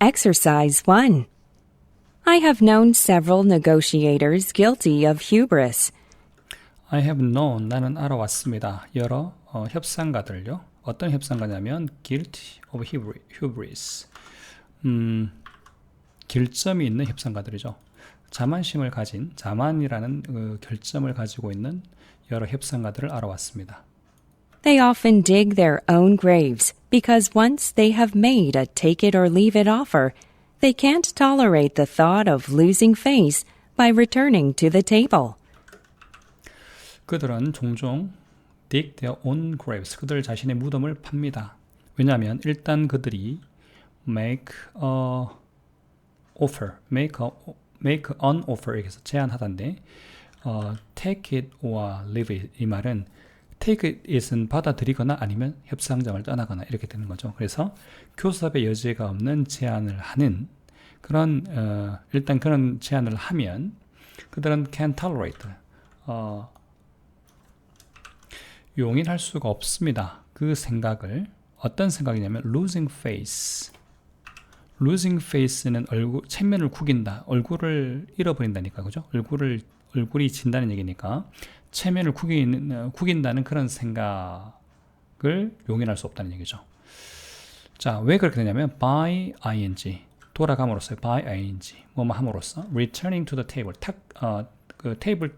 Exercise 1. I have known several negotiators guilty of hubris. I have known 나는 알아왔습니다. 여러 어, 협상가들요. 어떤 협상가냐면 guilty of hubri- hubris. 음, 결점이 있는 협상가들이죠. 자만심을 가진 자만이라는 그 결점을 가지고 있는 여러 협상가들을 알아왔습니다. They often dig their own graves because once they have made a take it or leave it offer, they can't tolerate the thought of losing face by returning to the table. 그들은 종종 dig their own graves 그들 자신의 무덤을 팝니다. 왜냐하면 일단 그들이 make a offer, make a make an offer 이렇게 해서 제안하다인데 어, take it or leave it 이 말은 take it은 받아들이거나 아니면 협상장을 떠나거나 이렇게 되는 거죠. 그래서 교섭의 여지가 없는 제안을 하는 그런 어, 일단 그런 제안을 하면 그들은 can tolerate 어, 용인할 수가 없습니다. 그 생각을 어떤 생각이냐면 losing face. losing face는 얼굴 체면을 구긴다. 얼굴을 잃어버린다니까. 그죠? 얼굴을 얼굴이 진다는 얘기니까 체면을 구긴, 어, 구긴다는 그런 생각을 용인할 수 없다는 얘기죠. 자, 왜 그렇게 되냐면 by ing 돌아감으로써 by ing 뭐뭐 함으로써 returning to the table 탁, 어, 그 테이블로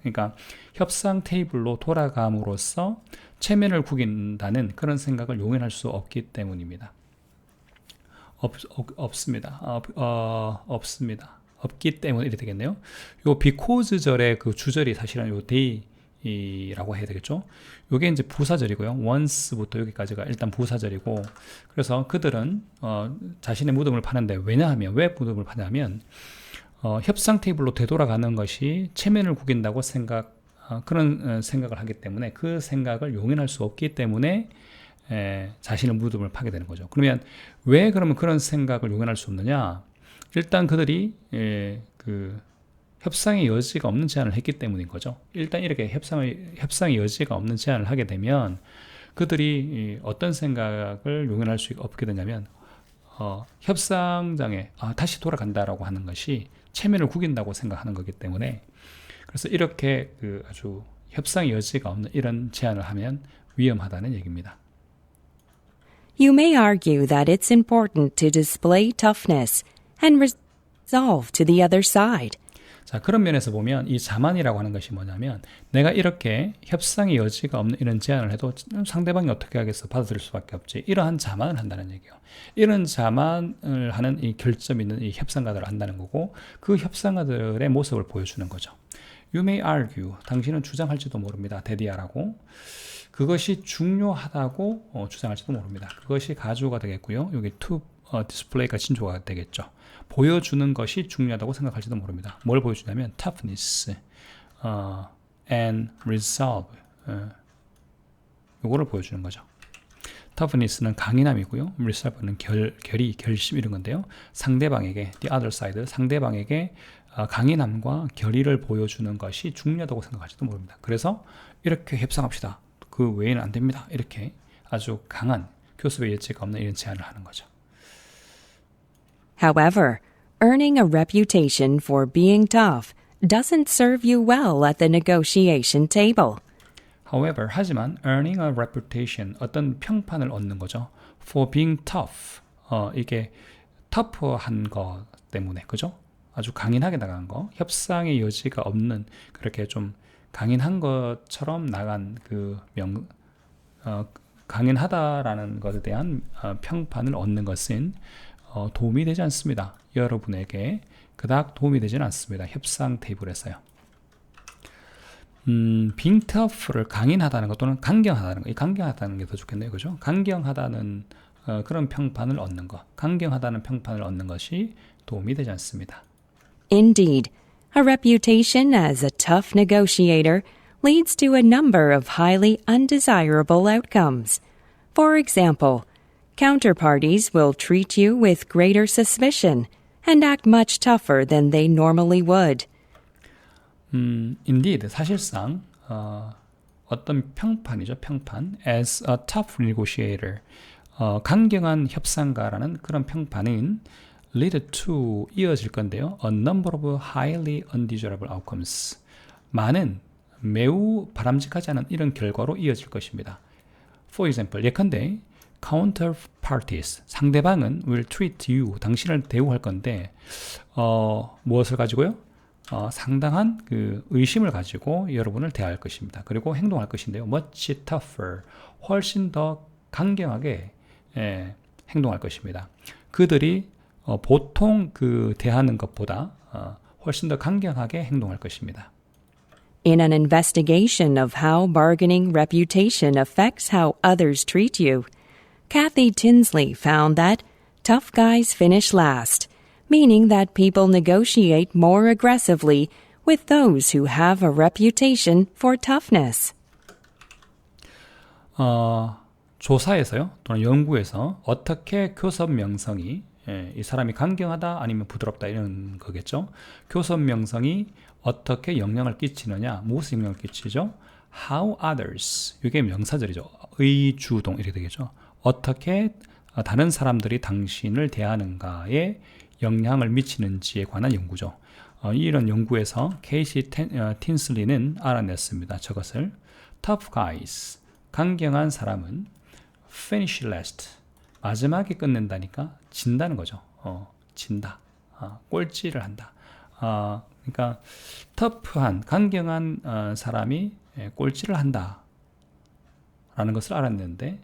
그러니까 협상 테이블로 돌아감으로써 체면을 구긴다는 그런 생각을 용인할 수 없기 때문입니다. 없, 없, 없습니다. 어, 어, 없습니다. 없기 때문에 이렇게 되겠네요. 요 because 절의 그 주절이 사실은 요 day라고 해야 되겠죠. 요게 이제 부사절이고요. once부터 여기까지가 일단 부사절이고 그래서 그들은 어, 자신의 무덤을 파는데 왜냐하면 왜 무덤을 파냐면 어, 협상 테이블로 되돌아가는 것이 체면을 구긴다고 생각 어, 그런 어, 생각을 하기 때문에 그 생각을 용인할 수 없기 때문에 에, 자신의 무덤을 파게 되는 거죠. 그러면 왜 그러면 그런 생각을 용인할 수 없느냐? 일단 그들이 에, 그 협상의 여지가 없는 제안을 했기 때문인 거죠. 일단 이렇게 협상의 협상의 여지가 없는 제안을 하게 되면 그들이 이 어떤 생각을 용인할 수 없게 되냐면 어, 협상장에 아, 다시 돌아간다라고 하는 것이 체면을 구긴다고 생각하는 거기 때문에 그래서 이렇게 그 아주 협상의 여지가 없는 이런 제안을 하면 위험하다는 얘기입니다. You may argue that it's important to display toughness and resolve to the other side. 자, 그런 면에서 보면 이 자만이라고 하는 것이 뭐냐면 내가 이렇게 협상의 여지가 없는 이런 제안을 해도 상대방이 어떻게 하겠어? 받아들일 수밖에 없지. 이러한 자만을 한다는 얘기예요. 이런 자만을 하는 이 결점 있는 이 협상가들을 한다는 거고 그 협상가들의 모습을 보여주는 거죠. You may argue. 당신은 주장할지도 모릅니다. 데디아라고. 그것이 중요하다고 어, 주장할지도 모릅니다. 그것이 가주어가 되겠고요. 여기 to 어, display가 진조가 되겠죠. 보여주는 것이 중요하다고 생각할지도 모릅니다. 뭘 보여주냐면 toughness 어, and resolve 어, 요거를 보여주는 거죠. toughness는 강인함이고요. resolve는 결, 결의, 결심 이런 건데요. 상대방에게 the other side 상대방에게 어, 강인함과 결의를 보여주는 것이 중요하다고 생각할지도 모릅니다. 그래서 이렇게 협상합시다. 그 외에는 안 됩니다. 이렇게 아주 강한 교섭의 예치가 없는 이런 제안을 하는 거죠. However, earning a reputation for being tough doesn't serve you well at the negotiation table. However, 하지만 earning a reputation 어떤 평판을 얻는 거죠. For being tough 어, 이게 터프한 것 때문에 그죠? 아주 강인하게 나간 거, 협상의 여지가 없는 그렇게 좀 강인한 것처럼 나간 그 명, 어, 강인하다라는 것에 대한 어, 평판을 얻는 것은 어, 도움이 되지 않습니다. 여러분에게 그닥 도움이 되지는 않습니다. 협상 테이블에서요. 음, tough를 강인하다는 것 또는 강경하다는 것, 이 강경하다는 게 더 좋겠네요, 그죠? 강경하다는 어, 그런 평판을 얻는 것, 강경하다는 평판을 얻는 것이 도움이 되지 않습니다. Indeed, a reputation as a tough negotiator leads to a number of highly undesirable outcomes. For example, counterparties will treat you with greater suspicion and act much tougher than they normally would. 음, indeed, 사실상 어, 어떤 평판이죠, 평판. As a tough negotiator, 어, 강경한 협상가라는 그런 평판은 lead to 이어질 건데요. A number of highly undesirable outcomes. 많은 매우 바람직하지 않은 이런 결과로 이어질 것입니다. For example, 예컨대 counterparties 상대방은 will treat you 당신을 대우할 건데 어, 무엇을 가지고요? 어, 상당한 그 의심을 가지고 여러분을 대할 것입니다. 그리고 행동할 것인데요. much tougher 훨씬 더 강경하게 예, 행동할 것입니다. 그들이 어, 보통 그 대하는 것보다 어, 훨씬 더 강경하게 행동할 것입니다. In an investigation of how bargaining reputation affects how others treat you, Kathy Tinsley found that tough guys finish last, meaning that people negotiate more aggressively with those who have a reputation for toughness. 어, 조사에서요 또는 연구에서 어떻게 교섭 명성이 예, 이 사람이 강경하다 아니면 부드럽다 이런 거겠죠. 교섭 명성이 어떻게 영향을 끼치느냐, 무엇에 영향을 끼치죠? How others 이게 명사절이죠. 의주동 이렇게 되겠죠. 어떻게 다른 사람들이 당신을 대하는가에 영향을 미치는지에 관한 연구죠. 어, 이런 연구에서 케이시 텐, 어, 틴슬리는 알아냈습니다. 저것을 tough guys 강경한 사람은 finish last 마지막에 끝낸다니까 진다는 거죠. 어, 진다. 어, 꼴찌를 한다. 어, 그러니까 터프한 강경한 어, 사람이 예, 꼴찌를 한다. 라는 것을 알았는데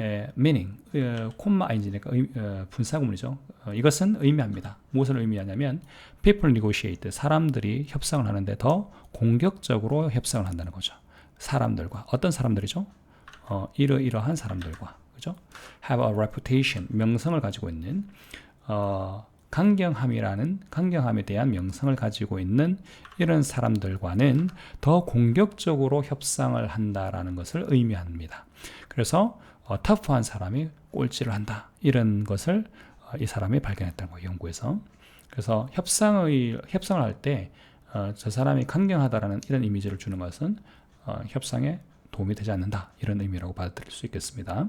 에, meaning 어, 콤마 ing니까 의, 어, 분사구문이죠. 어, 이것은 의미합니다. 무엇을 의미하냐면 people negotiate 사람들이 협상을 하는데 더 공격적으로 협상을 한다는 거죠. 사람들과 어떤 사람들이죠? 어, 이러이러한 사람들과 그죠? have a reputation 명성을 가지고 있는 어, 강경함이라는 강경함에 대한 명성을 가지고 있는 이런 사람들과는 더 공격적으로 협상을 한다라는 것을 의미합니다. 그래서 어, 터프한 사람이 꼴찌를 한다 이런 것을 어, 이 사람이 발견했다는 거예요 연구에서. 그래서 협상의 협상을 할 때 어, 저 사람이 강경하다라는 이런 이미지를 주는 것은 어, 협상에 도움이 되지 않는다 이런 의미라고 받아들일 수 있겠습니다.